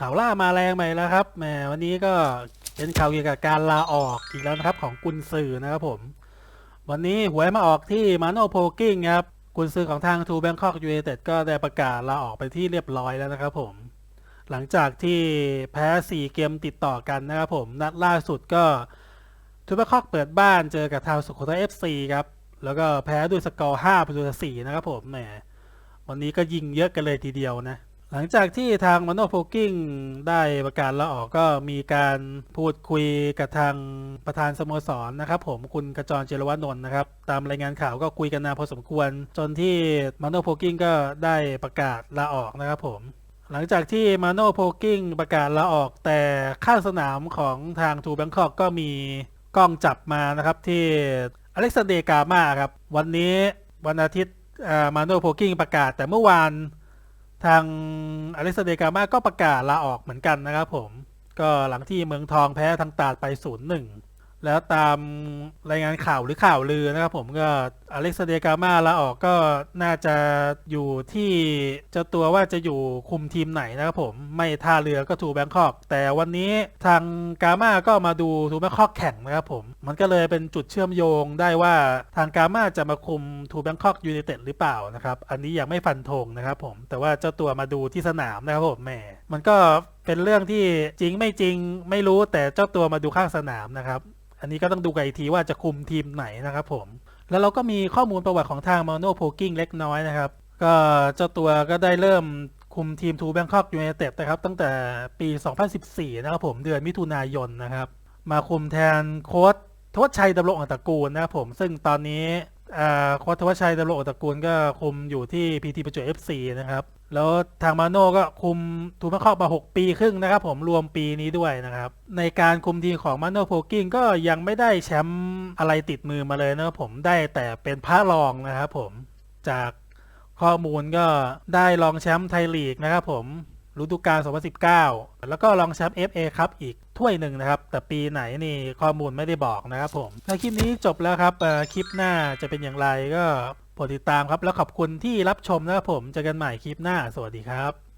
ข่าวล่ามาแรงใหม่แล้วครับแหมวันนี้ก็เป็นข่าวเกี่ยวกับการลาออกอีกแล้วนะครับ ของกุนซือนะครับผม วันนี้หวยมาออกที่มาโนโพกิ้งครับกุนซือของทางทูแบงคอกยู i นเต็ดก็ได้ประกาศลาออกไปที่เรียบร้อยแล้วนะครับผม หลังจากที่แพ้ 4 เกมติดต่อกันนะครับผม นัดล่าสุดก็ทูแบงคอกเปิดบ้านเจอกับทางสุโขทัยเอฟซีครับแล้วก็แพ้ด้วยสกอร์5ประตูต่อ4นะครับผมแหมวันนี้ก็ยิงเยอะกันเลยทีเดียวนะ หลังจากที่ทางม a นโ o กิ้งได้ประกาศลาออกก็มีการพูดคุยกับทางประธานสโมสรนะครับ ผมคุณกระจรเจรวนนท์นะครับ ตามรายงานข่าวก็คุยกันนานพอสมควร จนที่ม a นโ o กิ้งก็ได้ประกาศลาออกนะครับผมหลังจากที่มาโนโพกิ้งประกาศลาออกแต่ข้างสนามของทางทูแบงคอกก็มีกล้องจับมานะครับที่อเล็กซานเดร์กามาครับ วันนี้วันอาทิตย์มาโนโพกิ้งประกาศแต่เมื่อวาน ทางอเล็กซานเดรกามาก็ประกาศลาออกเหมือนกันนะครับผม ก็หลังที่เมืองทองแพ้ทางตาดไป 0-1 แล้วตามรายงานข่าวหรือข่าวลือนะครับผมก็อเล็กซานเดร์กามาลาออกก็น่าจะอยู่ที่เจ้าตัวว่าจะอยู่คุมทีมไหนนะครับผมไม่ท่าเรือก็ทูแบงคอก แต่วันนี้ทางกามาก็มาดูทูแบงคอกแข่งนะครับผม มันก็เลยเป็นจุดเชื่อมโยงได้ว่าทางกามาจะมาคุมทูแบงคอกยูไนเต็ดหรือเปล่านะครับ อันนี้ยังไม่ฟันธงนะครับผมแต่ว่าเจ้าตัวมาดูที่สนามนะครับผมแหมมันก็เป็นเรื่องที่จริงไม่จริงไม่รู้แต่เจ้าตัวมาดูข้างสนามนะครับ อันนี้ก็ต้องดูกันอีกทีว่าจะคุมทีมไหนนะครับผม แล้วเราก็มีข้อมูลประวัติของทางมาโนโพกิ้งเล็กน้อยนะครับ ก็เจ้าตัวก็ได้เริ่มคุมทีมทูแบงคอกยูไนเต็ดนะครับ ตั้งแต่ปี 2014 นะครับผมเดือนมิถุนายนนะครับ มาคุมแทนโค้ชทวชชัยดำรงอัตกูลนะครับผมซึ่งตอนนี้ โค้ชทวชัยดำรงอตระกูลก็คุมอยู่ที่พีทีประจวบเอฟซีนะครับ แล้วทางมาโน่ก็คุมทูมาคอกมา 6 ปีครึ่งนะครับ ผมรวมปีนี้ด้วยนะครับ ในการคุมทีมของมาโน่โพกิ้งก็ยังไม่ได้แชมป์อะไรติดมือมาเลยนะครับผมได้แต่เป็นพระรองนะครับผมจากข้อมูลก็ได้รองแชมป์ไทยลีกนะครับผม ฤดูกาล 2019 แล้วก็รองแชมป์ FA ครับอีกถ้วยหนึ่งนะครับ แต่ปีไหนนี่ข้อมูลไม่ได้บอกนะครับผมในคลิปนี้จบแล้วครับคลิปหน้าจะเป็นอย่างไรก็โปรดติดตามครับ แล้วขอบคุณที่รับชมนะครับผมเจอกันใหม่คลิปหน้า สวัสดีครับ